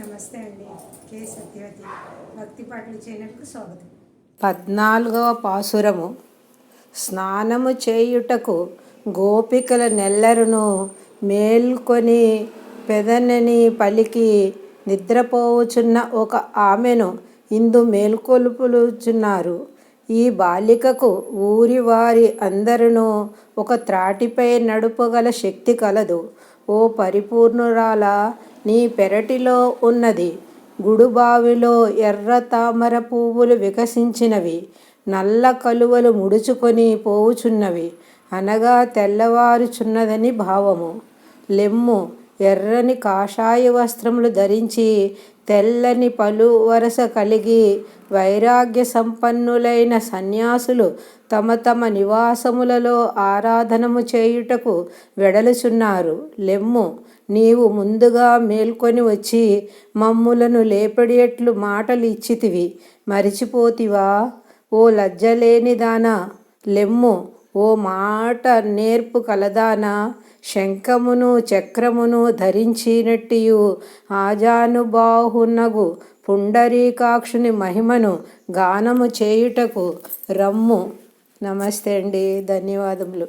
నమస్తే అండి. కే సత్యవతి. భక్తి పాటలు ఛానల్కు స్వాగతం. పద్నాలుగవ పాసురము. స్నానము చేయుటకు గోపికల నెల్లరును మేల్కొని పెదనని పలికి నిద్రపోవుచున్న ఒక ఆమెను ఇందు మేల్కొలుపులుచున్నారు ఈ బాలికకు ఊరి వారి అందరును ఒక త్రాటిపై నడుపగల శక్తి కలదు. ఓ పరిపూర్ణురాల నీ పెరటిలో ఉన్నది గుడుబావిలో ఎర్ర తామర పువ్వులు వికసించినవి నల్ల కలువలు ముడుచుకొని పోవుచున్నవి అనగా తెల్లవారుచున్నదని భావము. లెమ్ము ఎర్రని కాషాయ వస్త్రములు ధరించి తెల్లని పలు వరస కలిగి వైరాగ్య సంపన్నులైన సన్యాసులు తమ తమ నివాసములలో ఆరాధనము చేయుటకు వెడలుచున్నారు. లెమ్ము నీవు ముందుగా మేల్కొని వచ్చి మమ్ములను లేపడేట్లు మాటలు ఇచ్చితివి. మరిచిపోతివా? ఓ లజ్జలేనిదానా? లెమ్ము ఓ మాట నేర్పు కలదానా శంఖమును చక్రమును ధరించినట్టియు. ఆజానుబాహునగు పుండరీకాక్షుని మహిమను గానము చేయుటకు రమ్ము. నమస్తే అండి. ధన్యవాదములు.